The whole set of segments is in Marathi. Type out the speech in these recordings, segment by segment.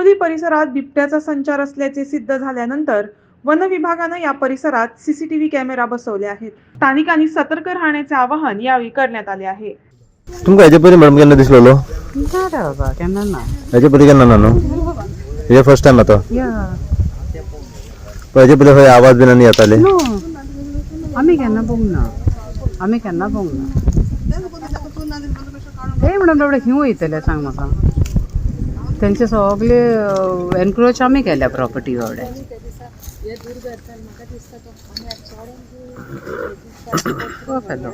निगोली परिसरात बिबट्याचा संचार असल्याचे सिद्ध झाल्यानंतर वन विभागानं या परिसरात सीसीटीव्ही कॅमेरा बसवले आहेत. स्थानिकांनी सतर्क राहण्याचे आवाहन यावेळी करण्यात आले आहे. तुमकां हेजे पयलीं मॅडम केन्ना दिसलेलो? ना रे बाबा केन्ना ना? न्हू? हेजे फर्स्ट टायम आता? या. हेजे पयलीं खंय आवाज बीन आनी येताले? नो. आमी केन्ना पळोवंक ना? आमी केन्ना पळोवंक ना? ते म्हणून बाबडे खिंव वयतले सांग म्हाका तेंचे सगळे एनक्रोच आमी केल्या प्रॉपर्टी तो फेलो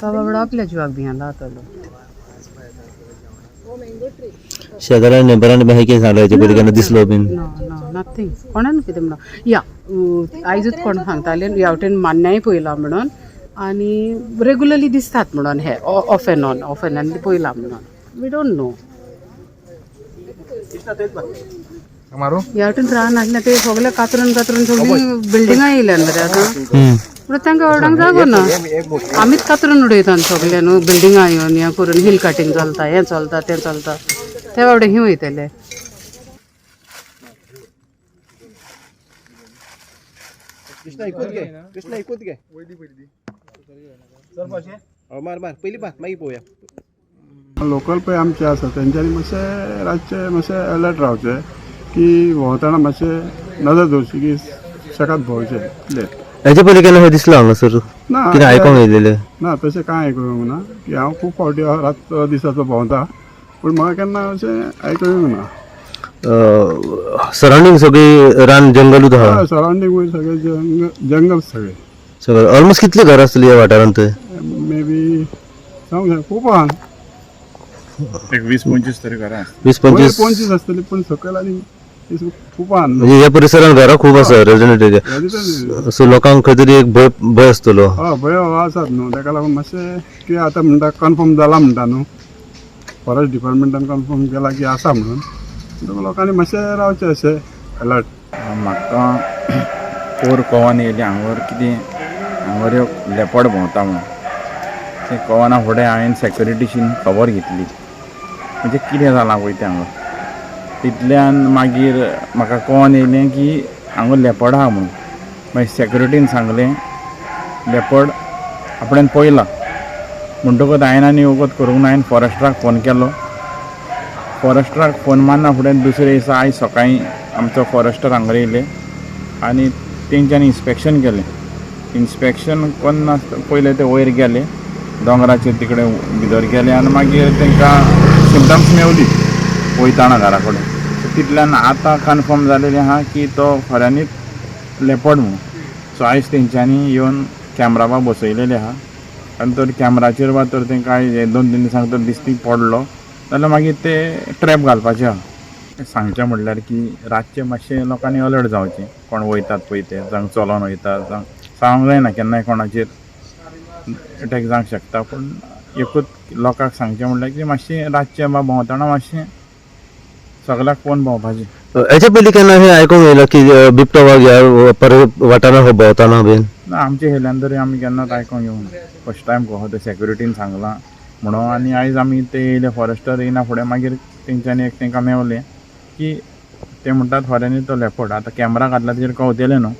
तो बाबडो आपल्या जिवाक भियान रावतलो शेजाऱ्या नेबरांनी बी कितें सांगलें हेजे पयलीं केन्ना दिसलो बीन. नो नो नथींग कोणान कितें म्हणून या आयजूच कोण सांगताले ह्या वटेन मान्याय पयला म्हणून. आनी रेगुलरली दिसतात म्हणून हे off and on off and on पयला म्हणून. वी डोंट नो ह्या वटेन रान आसलें ते सगळे कातरून कातरून सगळी बिल्डिंगां येयल्या मरे आतां. पूण तांकां ऑर्डांक जागो ना. आमीच कातरून उडयता सगळे न्हू बिल्डिंगां येवन हें करून हिल कटींग चलता हें चलता तें चलता. ते बाबडे हिंव वयतले कृष्णा ऐकूत घे. कृष्णा ऐकूत घे. मार मार. पयलीं मार मागीर पळोवया लोकल पळय आमचे आसा तेंच्यांनी मातशें रातचे मातशें अलर्ट रावचे की भोंवतना मातशें नजर दवरची की शेकात भोंवचे. इतलें हेजे पयलीं केन्ना खंय दिसलो हांगासर ना कितें आयकोंक येयलेलें ना तशें कांय आयकूंक ना? की हांव खूब फावटी रात दिसाचो भोंवता. पूण म्हाका केन्ना अशें आयकूंक ना. सरावंडींग सगळी रान जंगलूच आहा सरावंडींग सगळे जंगल जंगल सगळे. सगळें ऑलमोस्ट कितली घरां आसतली ह्या वाठारांत थंय मे बी जाय खूब आहा. एक वीस पंचवीस तरी घरां वीस पंचवीस. पंचवीस आसतली पूण सकयल आनी ती खूब आहा म्हणजे ह्या परिसरांत घरां खूब आसा रेजिडेंट रेजिडेंट सो लोकांक खंय तरी एक भंय भंय आसतलो हय भंय हो आसात न्हू ताका लागून मातशें कितें आतां म्हणटा कन्फर्म जाला म्हणटा न्हू फॉरेस्ट डिपार्टमेंटान कन्फर्म केला की आसा म्हणून. म्हणटकच लोकांनी मातशें रावचें अशें अलर्ट म्हाका पोर कोवान येयली हांगावर कितें हांगावर लेपड भोंवता म्हणून. ते कोवाना फुडें हांवें सेक्युरिटीशीन खबर घेतली. म्हणजे कितें जालां पळय तें हांगा? तितल्यान मागीर म्हाका कोण येयलें की हांगा लेपड आहा म्हणून मागीर सेक्युरिटीन सांगलें लेपड आपणें पळयला. म्हणटकच हांवें आनी वगत करूंक ना हांवें फॉरेस्टराक फोन केलो. फॉरेस्टराक फोन मारना फुडें दुसरे दिसा आयज सकाळीं आमचो फॉरेस्टर हांगा येयले आनी तेंच्यांनी इन्स्पेक्शन केलें. इन्स्पेक्शन कोन्ना पयले ते वयर गेले. दोंगराचेर तिकडे भितर गेले आनी मागीर तेंकां सिमटम्स मेवली वयताना घरा कडेन सो तितल्यान आतां कन्फर्म जालेलें आहा की तो खऱ्यांनीच लेपड म्हणून. सो आयज तेंच्यांनी येवन कॅमराबा बसयलेले आहा आनी तर कॅमराचेर वा तर तेंकां आयज हे दोन तीन दिसांक तर दिसती पडलो. जाल्यार मागीर ते ट्रॅप घालपाचे आहा सांगचें म्हणल्यार की रातचें मातशें लोकांनी अलर्ट जावचें. कोण वयतात पळय ते जावं चलोन वयतात जावं सांगूंक जायना केन्नाय कोणाचेर. अटॅक जावंक शकता पूण एकूच लोकांक सांगचें म्हणल्यार की मातशें रातचें बा भोंवतना मातशें सगल्याक पळोवन भोंवपाचें. हेचे पयलीं केन्ना हे आयकोंक येयला की बिबटो पर वाठारांत हो भोंवताना बीन? ना आमचे हेल्यान तरी आमी केन्नाच आयकोंक येवंक ना. फस्ट टायम कहो ते सेक्युरिटीन सांगलां. म्हणून आनी आयज आमी ते येयले फॉरेस्टर येयना फुडें मागीर तेंच्यांनी एक तांकां मेवलें की ते म्हणटात खऱ्यांनी तो लेपड आतां कॅमेरा घातला तेजेर कवतले न्हू.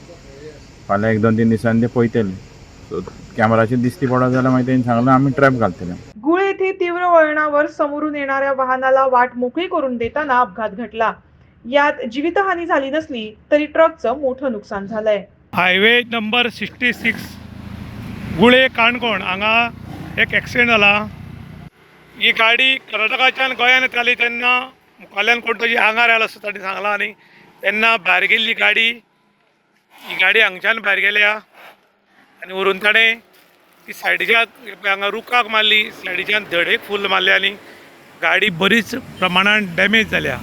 फाल्यां एक दोन तीन दिसांनी ते पळयतले. सो कॅमेराचेर दिसती पडत जाल्यार मागीर तेंच्यांनी सांगलें आमी ट्रॅप घालतले गुळ येथे तीव्र वळणावर समोरून येणाऱ्या वाहनाला वाट मोकळी करून देताना अपघात घडला. यात जीवितहानी झाली नसली तरी ट्रकचं मोठं नुकसान झालंय. Highway number sixty six Gule Canacona हांगा एक एक्सिडेंट जाला ही गाडी कर्नाटकाच्यान गोंयांत येताली तेन्ना मुखाल्यान कोण तरी आंगार आयलो असो ताणें सांगलां आनी तेन्ना भायर गेल्ली गाडी. ही गाडी हांगच्यान भायर गेल्या. आनी व्हरून ताणें ती सायडीच्या हांगा रुखाक मारली सायडीच्यान धडेक फूल मारले आनी गाडी बरीच प्रमाणान डॅमेज जाल्या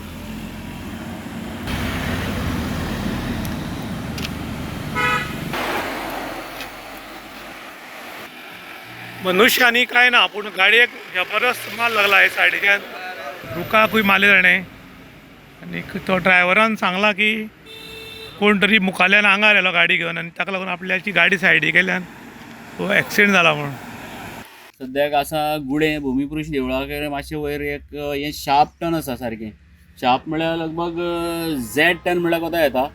मनुष्य आनी कांय ना पूण गाडयेक जबरदस्त माल लागला हे सायडीच्यान रुखाकूय मारले ताणें आनी तो ड्रायव्हरान सांगला की कोण तरी मुखाल्यान आंगार आयलो गाडी घेवन आनी ताका लागून आपल्याची गाडी सायडीक गेल्यान तो एक्सिडेंट जाला म्हणून. सद्याक आसा गुडे भुमिपुरूश देवळा कडेन मातशें वयर एक हें शार्प टर्न आसा सारकें शार्प म्हळ्यार लगभग झॅड टन म्हळ्यार कोता येता.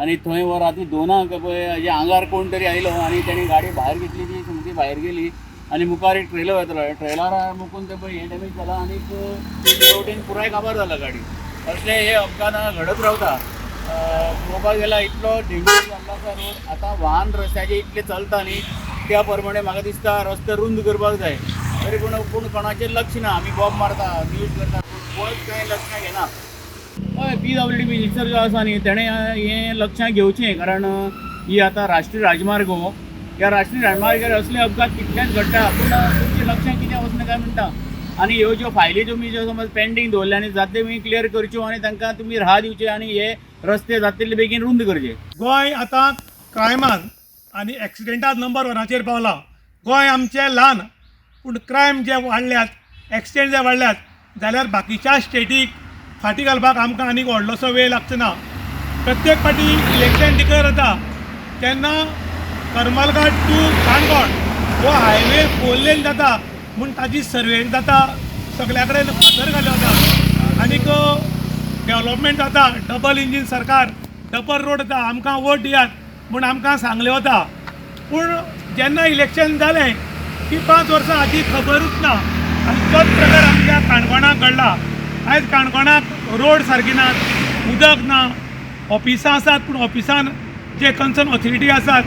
आनी थंय वर राती दोनांक पळय हेजे आंगार कोण तरी आयलो आनी तेणी गाडी भायर घेतली ती सामकी भायर गेली आनी मुखार एक ट्रेलर येतलो ट्रेलरा मुकून ते पळय हें डॅमेज जाला आनीक शेवटेन पुराय काबार जाला गाडी. असले हे अपघात घडत रावता पळोवपाक गेल्यार इतलो डेंजर जाल्लो आसा रोड. आतां वाहन रस्त्याचे इतले चलता न्ही त्या प्रमाणे म्हाका दिसता रस्ते रुंद करपाक जाय. तरी पूण पूण कोणाचेर लक्ष ना. आमी बॉब मारता न्यूज करता. पूण कांय लक्षां घेना हय पी डब्ल्यू डी मिनिस्टर जो आसा न्ही. तेणें हें लक्षां घेवचें. कारण ही आतां राष्ट्रीय राजमार्ग हो. ह्या राष्ट्रीय राजमार्गार असले अपघात कितल्याच घडटा? पूण तुमचें लक्षांत कितें वचना काय म्हणटा आनी ह्यो ज्यो फायली तुमी ज्यो समज पेंडींग दवरल्या आनी जाता तुमी क्लियर करच्यो आनी तांकां तुमी राह दिवचे आनी हे रस्ते जाता तितले बेगीन रुंद करचे. गोंय आतां क्रायमान आनी एक्सिडेंटात नंबर वनाचेर पावला. गोंय आमचें ल्हान पूण क्रायम जे वाडल्यात एक्सिडेंट जे वाडल्यात जाल्यार बाकीच्या स्टेटीक फाटी घालपाक आमकां आनीक व्हडलोसो वेळ लागचो ना. प्रत्येक फाटी इलेक्शन डिक्लेअर जाता तेन्ना करमलघाट टू काणकोण हो हायवे फोर लेन जाता. म्हूण ताजी सर्वे. जाता सगल्या कडेन फातर घाल्यो वता आनीक डेव्हलपमेंट जाता डबल इंजीन सरकार डबल रोड जाता आमकां वोट दियात. म्हूण आमकां सांगलें वता पूण जेन्ना इलेक्शन जालें की पांच वर्सां हाची खबरूच ना. आनी तोच प्रकार आमच्या काणकोणाक घडला. आयज काणकोणाक रोड सारकी नात उदक ना. ऑफिसां आसात पूण ऑफिसान जे कन्सर्न ऑथॉरिटी आसात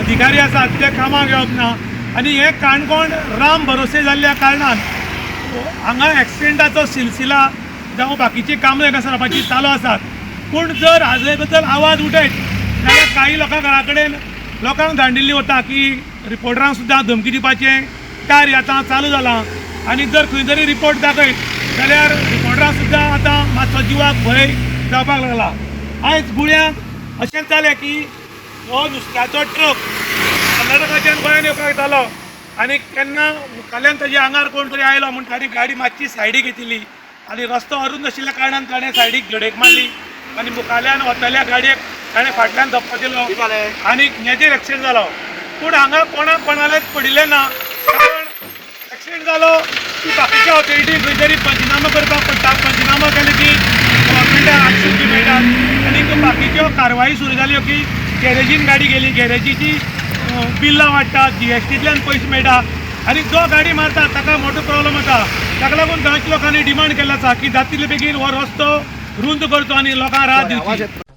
अधिकारी आसात ते कामाक येवप ना. आनी हे काणकोण राम भरोसे जाल्ल्या कारणान हांगा एक्सिडेंटाचो सिलसिला जावं बाकीची कामां एका सरपाची चालू आसात पूण जर हाजे बद्दल आवाज उठयत जाल्यार काही लोकां घरा कडेन लोकांक धांडिल्ली वता की रिपोर्टरांक सुद्दां धमकी दिवपाचें कार्य आतां चालू जालां आनी जर खंय तरी रिपोर्ट दाखयत जाल्यार रिपोर्टरांक सुद्दां आतां मातसो जिवाक भंय जावपाक लागला. आयज गुळ्यांक अशें जालें की हो नुस्त्याचो ट्रक कर्नाटकाच्या गोंयान येवपाक येतालो आनी केन्ना मुखाल्यान ताच्या आंगार कोण तरी आयलो म्हूण ताणी गाडी मातशी सायडीक घेतिल्ली आनी रस्तो अरून नाशिल्ल्या कारणान ताणें सायडीक धडेक मारली. आनी मुखाल्यान वतल्या गाडयेक ताणें फाटल्यान धप्पो दिलो. आनी हेजेर एक्सिडेंट जालो पूण हांगा कोणाक कोणालेच पडिल्लें ना कारण एक्सिडेंट जालो की बाकीच्या ऑथॉरिटी खंय तरी पंचनामा करपाक पडटा पंचनामा केले की गव्हर्मेंटाक आक्षेप मेळटात आनी बाकीच्यो कारवाई सुरू जाल्यो की गॅरेजीन गाडी गेली. गॅरेजीची बिल्लां वाडटात जी एस टींतल्यान पयशे मेळटा. आनी जो गाडी मारता ताका मोठो प्रॉब्लम जाता ताका लागून गांवच्या लोकांनी डिमांड केल्लो आसा की जाता बेगीन हो रस्तो रुंद करचो आनी लोकांक रात दिवची